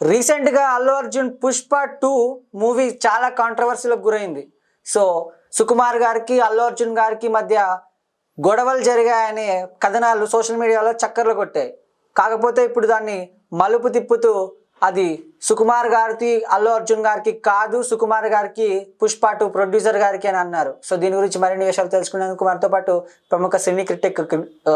రీసెంట్గా Allu Arjun Pushpa two movie చాలా కాంట్రవర్సీలకు గురైంది. సో సుకుమార్ గారికి అల్లు అర్జున్ గారికి మధ్య గొడవలు జరిగాయనే కథనాలు సోషల్ మీడియాలో చక్కర్లు కొట్టాయి. కాకపోతే ఇప్పుడు దాన్ని మలుపు తిప్పుతూ అది సుకుమార్ గారికి అల్లు అర్జున్ గారికి కాదు సుకుమార్ గారికి పుష్ప టూ ప్రొడ్యూసర్ గారికి అని అన్నారు. సో దీని గురించి మరిన్ని విషయాలు తెలుసుకునేందుకు మనతో పాటు ప్రముఖ సినీ క్రిటిక్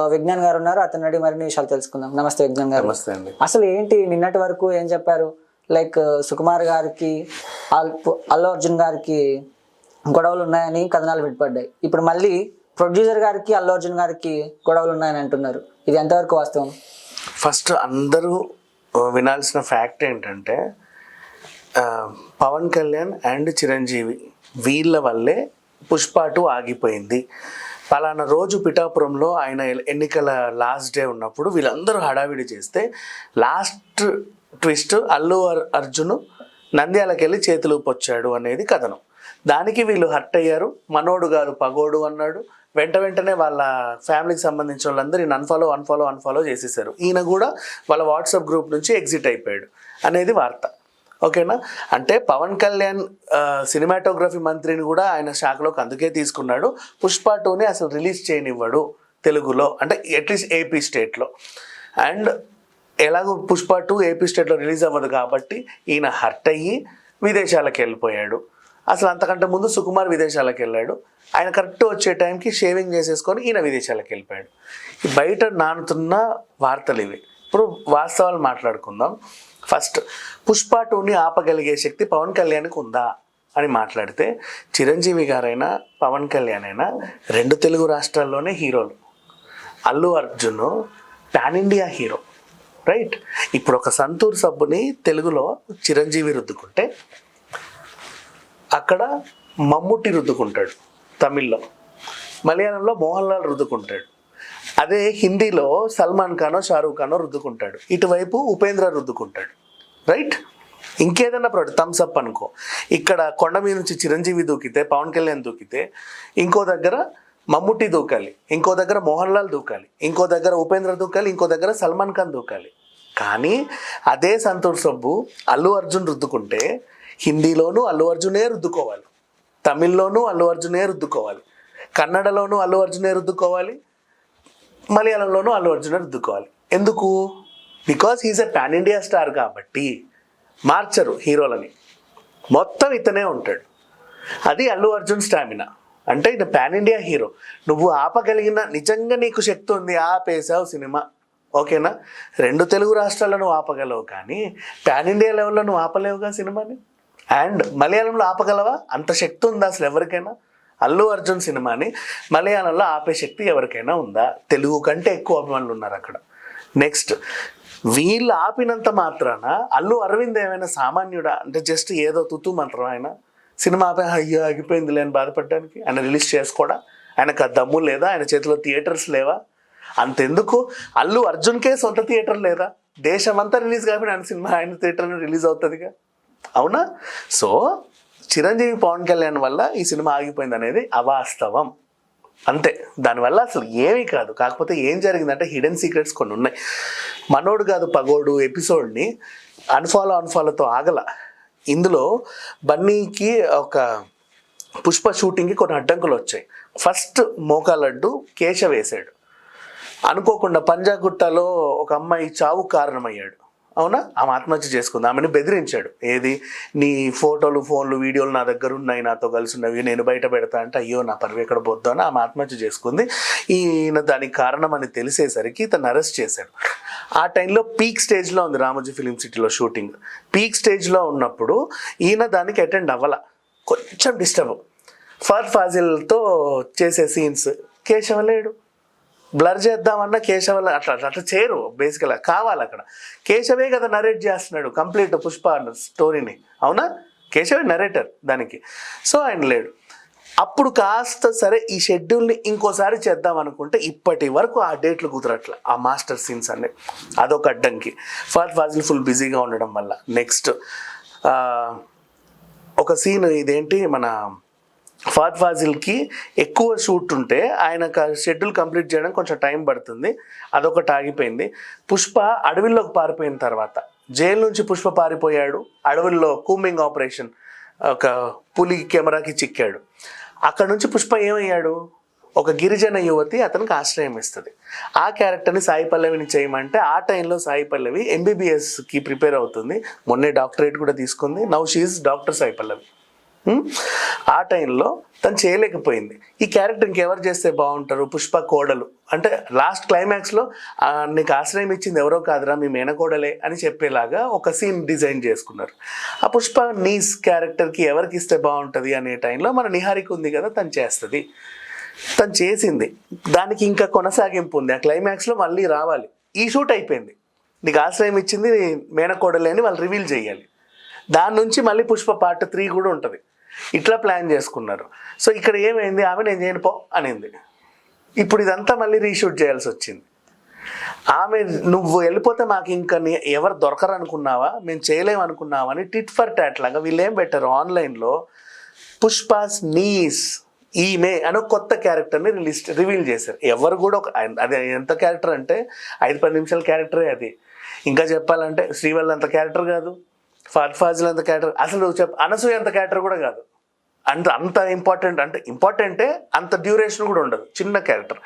విజ్ఞాన్ గారు ఉన్నారు. అతని అడిగి మరిన్ని విషయాలు తెలుసుకుందాం. నమస్తే విజ్ఞాన్ గారు. నమస్తే అండి. అసలు ఏంటి నిన్నటి వరకు ఏం చెప్పారు? లైక్ సుకుమార్ గారికి అల్- అల్లు అర్జున్ గారికి గొడవలు ఉన్నాయని కథనాలు విడిపడ్డాయి. ఇప్పుడు మళ్ళీ ప్రొడ్యూసర్ గారికి అల్లు అర్జున్ గారికి గొడవలు ఉన్నాయని అంటున్నారు. ఇది ఎంతవరకు వాస్తవం? ఫస్ట్ అందరూ వినాల్సిన ఫ్యాక్ట్ ఏంటంటే పవన్ కళ్యాణ్ అండ్ చిరంజీవి వీళ్ళ వల్లే పుష్పాటు ఆగిపోయింది. పలానా రోజు పిఠాపురంలో ఆయన ఎన్నికల లాస్ట్ డే ఉన్నప్పుడు వీళ్ళందరూ హడావిడి చేస్తే లాస్ట్ ట్విస్ట్ అల్లు అర్- అర్జున్ నంద్యాలకు వెళ్ళి చేతులు పొచ్చాడు అనేది కథనం. దానికి వీళ్ళు హర్ట్ అయ్యారు. మనోడు గారు పగోడు అన్నాడు. వెంట వెంటనే వాళ్ళ ఫ్యామిలీకి సంబంధించిన వాళ్ళందరూ ఈయన అన్ఫాలో అన్ఫాలో అన్ఫాలో చేసేసారు. ఈయన కూడా వాళ్ళ వాట్సాప్ గ్రూప్ నుంచి ఎగ్జిట్ అయిపోయాడు అనేది వార్త. ఓకేనా? అంటే పవన్ కళ్యాణ్ సినిమాటోగ్రఫీ మంత్రిని కూడా ఆయన శాఖలోకి అందుకే తీసుకున్నాడు. పుష్ప టూని అసలు రిలీజ్ చేయనివ్వడు తెలుగులో అంటే అట్లీస్ట్ ఏపీ స్టేట్లో అండ్ ఎలాగో పుష్ప టూ ఏపీ స్టేట్లో రిలీజ్ అవ్వదు కాబట్టి ఈయన హర్ట్ అయ్యి విదేశాలకు వెళ్ళిపోయాడు. అసలు అంతకంటే ముందు సుకుమార్ విదేశాలకు వెళ్ళాడు. ఆయన కరెక్ట్ వచ్చే టైంకి షేవింగ్ చేసేసుకొని ఈయన విదేశాలకు వెళ్ళిపోయాడు. బయట నానుతున్న వార్తలు ఇవి. ఇప్పుడు వాస్తవాలు మాట్లాడుకుందాం. ఫస్ట్ పుష్ప టూని ఆపగలిగే శక్తి పవన్ కళ్యాణ్కి ఉందా అని మాట్లాడితే చిరంజీవి గారైనా పవన్ కళ్యాణ్ అయినా రెండు తెలుగు రాష్ట్రాల్లోనే హీరోలు. Allu Arjun pan India hero. Right? ఇప్పుడు ఒక సంతూర్ సబ్బుని తెలుగులో చిరంజీవి రుద్దుకుంటే అక్కడ మమ్ముట్టి రుద్దుకుంటాడు తమిళ్ళో. మలయాళంలో మోహన్ లాల్ రుద్దుకుంటాడు. అదే హిందీలో సల్మాన్ ఖానో షారూఖ్ ఖానో రుద్దుకుంటాడు. ఇటువైపు ఉపేంద్ర రుద్దుకుంటాడు. రైట్? ఇంకేదన్నా ప్రోడక్ట్ థమ్స్ అప్ అనుకో. ఇక్కడ కొండ మీద నుంచి చిరంజీవి దూకితే పవన్ కళ్యాణ్ దూకితే ఇంకో దగ్గర మమ్ముట్టి దూకాలి ఇంకో దగ్గర మోహన్ లాల్ దూకాలి ఇంకో దగ్గర ఉపేంద్ర దూకాలి ఇంకో దగ్గర సల్మాన్ ఖాన్ దూకాలి. కానీ అదే సంతూర్ సబ్బు అల్లు అర్జున్ రుద్దుకుంటే హిందీలోనూ అల్లు అర్జునే రుద్దుకోవాలి. తమిళ్ళోనూ అల్లు అర్జునే రుద్దుకోవాలి. కన్నడలోనూ అల్లు అర్జునే రుద్దుకోవాలి. మలయాళంలోనూ అల్లు అర్జునే రుద్దుకోవాలి. ఎందుకు? Because he's a pan India star కాబట్టి మార్చరు హీరోలని. మొత్తం ఇతనే ఉంటాడు. అది అల్లు అర్జున్ స్టామినా. అంటే ఇది పాన్ ఇండియా హీరో నువ్వు ఆపగలిగిన నిజంగా నీకు శక్తి ఉంది ఆపేసావు సినిమా. ఓకేనా? రెండు తెలుగు రాష్ట్రాల్లో నువ్వు ఆపగలవు కానీ పాన్ ఇండియా లెవెల్లో నువ్వు ఆపలేవుగా సినిమాని? అండ్ మలయాళంలో ఆపగలవా? అంత శక్తి ఉందా అసలు ఎవరికైనా? అల్లు అర్జున్ సినిమాని మలయాళంలో ఆపే శక్తి ఎవరికైనా ఉందా? తెలుగు కంటే ఎక్కువ అభిమానులు ఉన్నారు అక్కడ. నెక్స్ట్ వీళ్ళు ఆపినంత మాత్రాన అల్లు అరవింద్ ఏమైనా సామాన్యుడా? అంటే జస్ట్ ఏదో తుతు మంత్రం ఆయన సినిమా ఆపే అయ్యో ఆగిపోయింది లేని బాధపడడానికి? ఆయన రిలీజ్ చేసుకోడా? ఆయనకు ఆ దమ్ము లేదా? ఆయన చేతిలో థియేటర్స్ లేవా? అంతెందుకు? అల్లు అర్జున్కే సొంత థియేటర్ లేదా? దేశమంతా రిలీజ్ కాబట్టి ఆయన సినిమా ఆయన థియేటర్ రిలీజ్ అవుతుందిగా? అవునా? సో చిరంజీవి పవన్ కళ్యాణ్ వల్ల ఈ సినిమా ఆగిపోయింది అనేది అవాస్తవం. అంతే. దానివల్ల అసలు ఏమీ కాదు. కాకపోతే ఏం జరిగిందంటే హిడెన్ సీక్రెట్స్ కొన్ని ఉన్నాయి. మనోడు కాదు పగోడు ఎపిసోడ్ని అన్ఫాలో అన్ఫాలోతో ఆగల. ఇందులో బన్నీకి ఒక పుష్ప షూటింగ్కి కొన్ని అడ్డంకులు వచ్చాయి. ఫస్ట్ మోకాలడ్డు కేశ వేశాడు. అనుకోకుండా పంజాగుట్టలో ఒక అమ్మాయి చావు కారణమయ్యాడు. అవునా? ఆమె ఆత్మహత్య చేసుకుంది. ఆమెను బెదిరించాడు. ఏది? నీ ఫోటోలు ఫోన్లు వీడియోలు నా దగ్గర ఉన్నాయి నాతో కలిసి ఉన్నవి నేను బయట పెడతా అంటే అయ్యో నా పరువు ఎక్కడ పోద్దా అని ఆమె ఆత్మహత్య చేసుకుంది. ఈయన దానికి కారణం అని తెలిసేసరికి తను అరెస్ట్ చేశాడు. ఆ టైంలో పీక్ స్టేజ్లో ఉంది రామోజీ ఫిలిం సిటీలో షూటింగ్. పీక్ స్టేజ్లో ఉన్నప్పుడు ఈయన దానికి అటెండ్ అవ్వాల. కొంచెం డిస్టర్బ్. ఫర్ ఫాజిల్తో చేసే సీన్స్. కేశవ లేడు. బ్లర్ చేద్దామన్నా కేశవ అట్లా అట్లా చేయరు బేసికల్గా కావాలి అక్కడ. కేశవే కదా నరేట్ చేస్తున్నాడు కంప్లీట్ పుష్ప స్టోరీని అవునా? కేశవే నరేటర్ దానికి. సో ఆయన లేడు. అప్పుడు కాస్త సరే ఈ షెడ్యూల్ని ఇంకోసారి చేద్దాం అనుకుంటే ఇప్పటి వరకు ఆ డేట్లు కుదరట్ల ఆ మాస్టర్ సీన్స్ అన్ని. అదొక అడ్డంకి. ఫర్ ఫాజిల్ ఫుల్ బిజీగా ఉండడం వల్ల. నెక్స్ట్ ఒక సీన్ ఇదేంటి? మన ఫాద్ ఫాజిల్కి ఎక్కువ షూట్ ఉంటే ఆయన షెడ్యూల్ కంప్లీట్ చేయడం కొంచెం టైం పడుతుంది. అదొకటి ఆగిపోయింది. పుష్ప అడవిలోకి పారిపోయిన తర్వాత జైలు నుంచి పుష్ప పారిపోయాడు. అడవుల్లో కూమింగ్ ఆపరేషన్ ఒక పులి కెమెరాకి చిక్కాడు. అక్కడ నుంచి పుష్ప ఏమయ్యాడు? ఒక గిరిజన యువతి అతనికి ఆశ్రయం ఇస్తుంది. ఆ క్యారెక్టర్ని సాయి పల్లవిని చేయమంటే ఆ టైంలో సాయి పల్లవి ఎంబీబీఎస్కి ప్రిపేర్ అవుతుంది. మొన్నే డాక్టరేట్ కూడా తీసుకుంది. Now she is doctor Sai Pallavi. ఆ టైంలో తను చేయలేకపోయింది. ఈ క్యారెక్టర్ ఇంకెవరు చేస్తే బాగుంటారు? పుష్ప కోడలు. అంటే లాస్ట్ క్లైమాక్స్లో నీకు ఆశ్రయం ఇచ్చింది ఎవరో కాదురా మీ మేనకోడలే అని చెప్పేలాగా ఒక సీన్ డిజైన్ చేసుకున్నారు. ఆ పుష్ప నీస్ క్యారెక్టర్కి ఎవరికి ఇస్తే బాగుంటుంది అనే టైంలో మన నిహారిక ఉంది కదా తను చేస్తుంది. తను చేసింది. దానికి ఇంకా కొనసాగింపు ఉంది. ఆ క్లైమాక్స్లో మళ్ళీ రావాలి. ఈ షూట్ అయిపోయింది. నీకు ఆశ్రయం ఇచ్చింది మేనకోడలే అని వాళ్ళు రివీల్ చేయాలి. దాని నుంచి మళ్ళీ పుష్ప పార్ట్ త్రీ కూడా ఉంటుంది. ఇట్లా ప్లాన్ చేసుకున్నారు. సో ఇక్కడ ఏమైంది? ఆమె నేను చేయను పో అనింది. ఇప్పుడు ఇదంతా మళ్ళీ రీషూట్ చేయాల్సి వచ్చింది. ఆమె నువ్వు వెళ్ళిపోతే మాకు ఇంకా ఎవరు దొరకరు అనుకున్నావా? మేము చేయలేము అనుకున్నావా? అని టిట్ ఫర్ టాట్ లాగా వీళ్ళు ఏం పెట్టారు? ఆన్లైన్లో పుష్పాస్ నీస్ ఈమె అని ఒక కొత్త క్యారెక్టర్ని రిలీజ్ రివీల్ చేశారు. ఎవరు కూడా ఒక అది ఎంత క్యారెక్టర్ అంటే ఐదు పది నిమిషాల క్యారెక్టరే అది. ఇంకా చెప్పాలంటే శ్రీవల్ అంత క్యారెక్టర్ కాదు. ఫాద్ ఫాజిల్ అంత క్యారెక్టర్. అసలు చెప్ అనసూయ అంత క్యారెక్టర్ కూడా కాదు. అంత అంత ఇంపార్టెంట్ అంటే ఇంపార్టెంటే అంత డ్యూరేషన్ కూడా ఉండదు. చిన్న క్యారెక్టర్.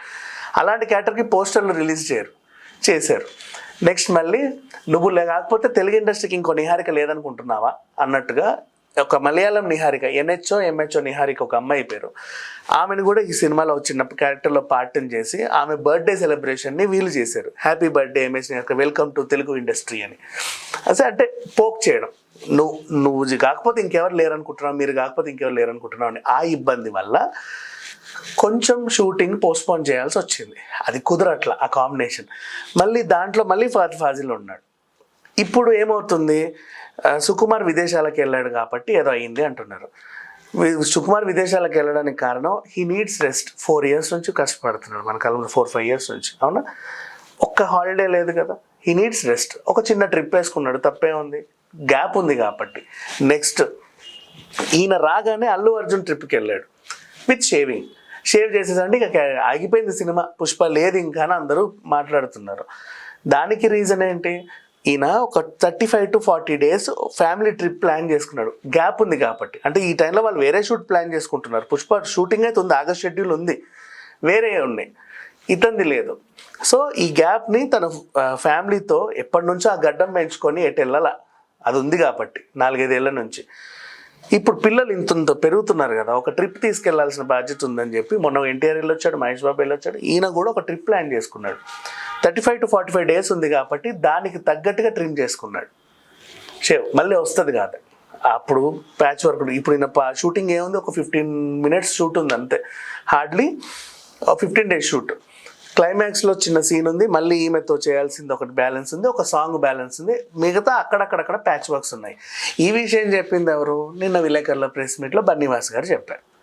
అలాంటి క్యారెక్టర్కి పోస్టర్లు రిలీజ్ చేయరు. చేశారు. నెక్స్ట్ మళ్ళీ నువ్వు లే- కాకపోతే తెలుగు ఇండస్ట్రీకి ఇంకో నిహారిక లేదనుకుంటున్నావా? అన్నట్టుగా ఒక మలయాళం నిహారిక ఎన్హెచ్ఓ ఎంహెచ్ఓ నిహారిక ఒక అమ్మాయి పేరు. ఆమెను కూడా ఈ సినిమాలో చిన్న క్యారెక్టర్లో పార్టన్ చేసి ఆమె బర్త్డే సెలబ్రేషన్ని వీలు చేశారు. Happy birthday MH Niharika welcome to Telugu industry అని. అసలు అంటే పోక్ చేయడం. నువ్వు నువ్వు కాకపోతే ఇంకెవరు లేరనుకుంటున్నావు మీరు కాకపోతే ఇంకెవరు లేరనుకుంటున్నావు అని ఆ ఇబ్బంది వల్ల కొంచెం షూటింగ్ పోస్ట్పోన్ చేయాల్సి వచ్చింది. అది కుదరట్ల ఆ కాంబినేషన్. మళ్ళీ దాంట్లో మళ్ళీ ఫాజిల్ ఉన్నాడు. ఇప్పుడు ఏమవుతుంది? సుకుమార్ విదేశాలకు వెళ్ళాడు కాబట్టి ఏదో అయింది అంటున్నారు. సుకుమార్ విదేశాలకు వెళ్ళడానికి కారణం he needs rest four years నుంచి కష్టపడుతున్నాడు మన కాలంలో ఫోర్ ఫైవ్ ఇయర్స్ నుంచి. అవునా? ఒక్క హాలిడే లేదు కదా. హీ నీడ్స్ రెస్ట్ ఒక చిన్న ట్రిప్ వేసుకున్నాడు తప్పే ఉంది. గ్యాప్ ఉంది కాబట్టి. నెక్స్ట్ ఈయన రాగానే అల్లు అర్జున్ ట్రిప్కి వెళ్ళాడు. విత్ షేవింగ్ షేవ్ చేసేసండి ఇక ఆగిపోయింది సినిమా. పుష్ప లేదు ఇంకా అని అందరూ మాట్లాడుతున్నారు. దానికి రీజన్ ఏంటి? ఈయన ఒక thirty five to forty days family trip plan చేసుకున్నాడు. గ్యాప్ ఉంది కాబట్టి. అంటే ఈ టైంలో వాళ్ళు వేరే షూట్ ప్లాన్ చేసుకుంటున్నారు. పుష్ప షూటింగ్ అయితే ఉంది. ఆగస్ట్ షెడ్యూల్ ఉంది. వేరే ఉన్నాయి. ఇతంది లేదు. సో ఈ గ్యాప్ని తన ఫ్యామిలీతో ఎప్పటి నుంచో ఆ గడ్డం పెంచుకొని ఎటు వెళ్ళాల? అది ఉంది కాబట్టి. నాలుగైదేళ్ళ నుంచి. ఇప్పుడు పిల్లలు ఇంత పెరుగుతున్నారు కదా ఒక ట్రిప్ తీసుకెళ్ళాల్సిన బాధ్యత ఉందని చెప్పి మొన్న ఎన్టీఆర్ వెళ్ళొచ్చాడు మహేష్ బాబు వెళ్ళొచ్చాడు ఈయన కూడా ఒక ట్రిప్ ప్లాన్ చేసుకున్నాడు. Thirty five to forty five days ఉంది కాబట్టి దానికి తగ్గట్టుగా ట్రిమ్ చేసుకున్నాడు. షేవ్ మళ్ళీ వస్తుంది కాదు. అప్పుడు ప్యాచ్ వర్క్ ఇప్పుడు ఈయన షూటింగ్ ఏముంది? ఒక ఫిఫ్టీన్ మినిట్స్ షూట్ ఉంది అంతే. Hardly fifteen days shoot. క్లైమాక్స్లో చిన్న సీన్ ఉంది మళ్ళీ ఈమెతో చేయాల్సింది ఒకటి బ్యాలెన్స్ ఉంది ఒక సాంగ్ బ్యాలెన్స్ ఉంది మిగతా అక్కడక్కడక్కడ ప్యాచ్ వర్క్స్ ఉన్నాయి. ఈ విషయం చెప్పింది ఎవరు? నిన్న విలేకరుల ప్రెస్ మీట్లో బన్నీవాస్ గారు చెప్పారు.